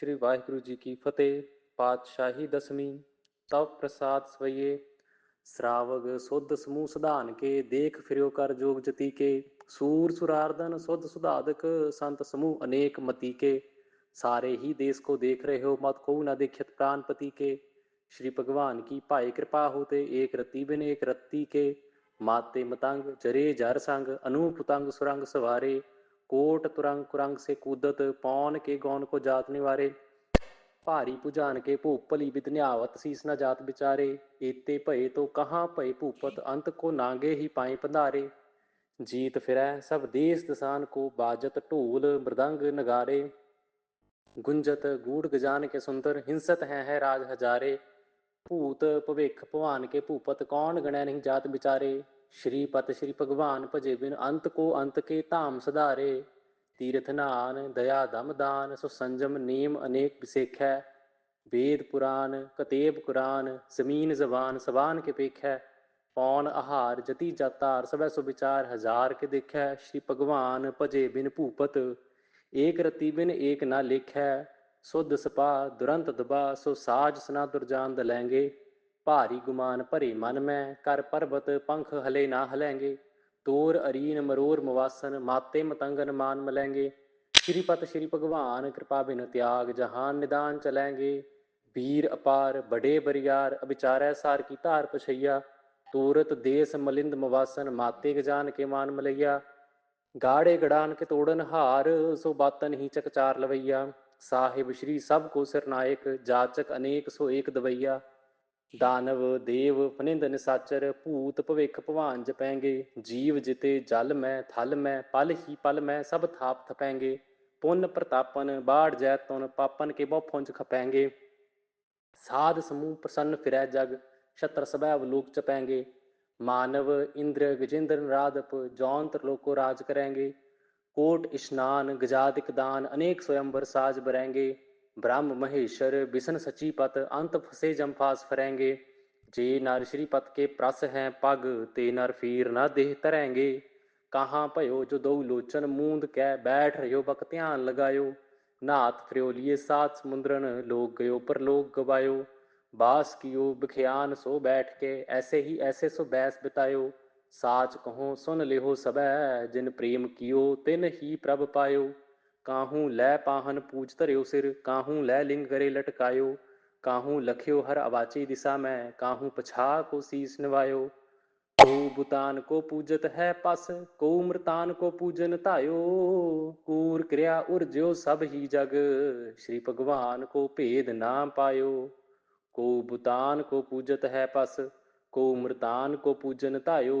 श्री वाहिगुरु जी की फतेह, पातशाही दसवीं, तव प्रसाद स्वये। श्रावक सुध समूह सुधान के, देख फिरो कर जोग जति के। सूर सुरार्दन सुध सुधाधक संत समूह अनेक मति के। सारे ही देश को देख रहे हो, मत को ना प्राण प्राणपति के। श्री भगवान की भाई कृपा होते, एक रति बिन एक रत्ती के। माते मतंग जरे जर संग अनुपुतंग सुरंग सवारे। कोट तुरंग कुरंग से कूदत पौन के गौन को जात निवारे ਭਾਰੀ ਭੁਜਾਨ ਕੇ ਭੂਪਲੀ ਵਿਦਨਿਆਵਤ ਸੀਸ ਨਾ ਜਾਤ ਵਿਚਾਰੇ ਏਤੇ ਭਏ ਤੋ ਕਹਾਂ ਭਏ ਭੂਪਤ ਅੰਤ ਕੋ ਨਾਗੇ ਹੀ ਪਾਏ ਪੰਧਾਰੇ ਜੀਤ ਫਿਰੈ ਸਭ ਦੇਸ ਦਸਾਨ ਕੋ ਬਾਜਤ ਢੋਲ ਮ੍ਰਦੰਗ ਨਗਾਰੇ ਗੁੰਜਤ ਗੂੜ ਗਜਾਨ ਕੇ ਸੁੰਦਰ ਹਿੰਸਤ ਹੈ ਹੈ ਰਾਜ ਹਜ਼ਾਰੇ ਭੂਤ ਭਵਿਖ ਭਵਾਨ ਕੇ ਭੂਪਤ ਕੌਣ ਗਣੈ ਨਹੀਂ ਜਾਤ ਵਿਚਾਰੇ ਸ਼੍ਰੀ ਪਤ ਸ਼੍ਰੀ ਭਗਵਾਨ ਭਜੇ ਬਿਨ ਅੰਤ ਕੋ ਅੰਤ ਕੇ ਧਾਮ ਸਧਾਰੇ। ਤੀਰਥ ਨਾਨ, ਦਇਆ ਦਮ ਦਾਨ, ਸੋ ਸੰਜਮ ਨੀਮ ਅਨੇਕ ਵਿਸੇਖੈ। ਵੇਦ ਪੁਰਾਨ, ਕਤੇਬ ਕੁਰਾਨ, ਜ਼ਮੀਨ ਜ਼ਬਾਨ, ਸਬਾਨ ਕੇ ਪੇਖੈ। ਪੌਣ ਆਹਾਰ, ਜਤੀ ਜਾਤਾਰ, ਸਭੈ ਸੋ ਵਿਚਾਰ, ਹਜ਼ਾਰ ਕੇ ਦੇਖੈ। ਸ਼੍ਰੀ ਭਗਵਾਨ ਭਜੇ ਬਿਨ ਭੂਪਤ, ਏਕ ਰਤੀ ਬਿਨ ਏਕ ਨਾ ਲੇਖੈ। ਸੁਧ ਸਪਾ ਦੁਰੰਤ ਦਬਾ, ਸੋ ਸਾਜ ਸਨਾ ਦੁਰਜਾਨ ਦਲੈਂਗੇ। ਭਾਰੀ ਗੁਮਾਨ ਭਰੇ ਮਨ ਮੈਂ ਕਰ ਪਰਬਤ ਪੰਖ ਹਲੇ ਨਾ ਹਲੈਂਗੇ ਤੋਰ ਅਰੀਨ ਮਰੋਰ ਮਵਾਸਨ ਮਾਤੇ ਮਤੰਗਨ ਮਾਨ ਮਲੈਂਗੇ ਸ਼੍ਰੀ ਪਤ ਸ਼੍ਰੀ ਭਗਵਾਨ ਕਿਰਪਾ ਬਿਨ ਤਿਆਗ ਜਹਾਨ ਨਿਦਾਨ ਚਲੈਂਗੇ ਵੀਰ ਅਪਾਰ ਬੜੇ ਬਰਿਆਰ ਅਬਿਚਾਰੈ ਸਾਰ ਕੀ ਧਾਰ ਪਛਈਆ ਤੋਰਤ ਦੇਸ ਮਲਿੰਦ ਮਵਾਸਨ ਮਾਤੇ ਗਜਾਨ ਕੇ ਮਾਨ ਮਲਈਆ ਗਾੜੇ ਗੜਾਨ ਕੇ ਤੋੜਨ ਹਾਰ ਸੋ ਬਾਤਨ ਹੀ ਚਕਚਾਰ ਲਵਈਆ ਸਾਹਿਬ ਸ਼੍ਰੀ ਸਭ ਕੋ ਸਿਰਨਾਇਕ ਜਾਚਕ ਅਨੇਕ ਸੋ ਏਕ ਦਵਈਆ ਦਾਨਵ ਦੇਵ ਫਨਿੰਦ ਨਿਸਾਚਰ ਭੂਤ ਭਵਿਖ ਭਵਾਨ ਜਪੈਂਗੇ ਜੀਵ ਜਿਤੇ ਜਲ ਮੈਂ ਥਲ ਮੈਂ ਪਲ ਹੀ ਪਲ ਮੈਂ ਸਭ ਥਾਪ ਥਪੈਂਗੇ ਪੁੰਨ ਪ੍ਰਤਾਪਨ ਬਾੜ ਜੈਤਨ ਪਾਪਨ ਕੇ ਬਹੁ ਫੁੰਜ ਖਪੈਂਗੇ ਸਾਧ ਸਮੂਹ ਪ੍ਰਸੰਨ ਫਿਰੈ ਜਗ ਛਤਰ ਸਭੈ ਅਵਲੋਕ ਚਪੈਂਗੇ ਮਾਨਵ ਇੰਦਰ ਗਜੇਂਦਰ ਨਰਾਦਪ ਜੌਨ ਤਰਲੋਕੋ ਰਾਜ ਕਰੈਂਗੇ ਕੋਟ ਇਸ਼ਨਾਨ ਗਜਾਦਿਕ ਦਾਨ ਅਨੇਕ ਸਵਯੰਵਰ ਸਾਜ ਬਰੈਂਗੇ ब्रह्म महेश्वर, बिसन सची पत, अंत फसे जम फास फरेंगे। जे नर श्री पत के प्रस हैं पग, ते नर फीर न देह तरेंगे। कहाँ भयो जो दो लोचन मूंद कै बैठ रहो बक ध्यान लगायो। नाथ फ्रियोलिए सात समुद्रन, लोग गयो पर लोग गवायो। बास कियो बखियान, सो बैठ के ऐसे ही ऐसे सो बैस बितायो। साच कहो सुन लेहो सबै, जिन प्रेम कियो, तिन ही प्रभ पायो। काहू लय पाहन पूज तरयो सिर, काहू लय लिंग करे लटकायो, काहू लख्यो हर अवाची दिशा में, काहू पछा को शीश नवायो। को बुतान को पूजत है पस, को मृतान को पूजन तायो। कूर क्रिया उर्ज्यो सब ही जग, श्री भगवान को भेद ना पायो। को बुतान को पूजत है पस, को मृतान को पूजन तायो।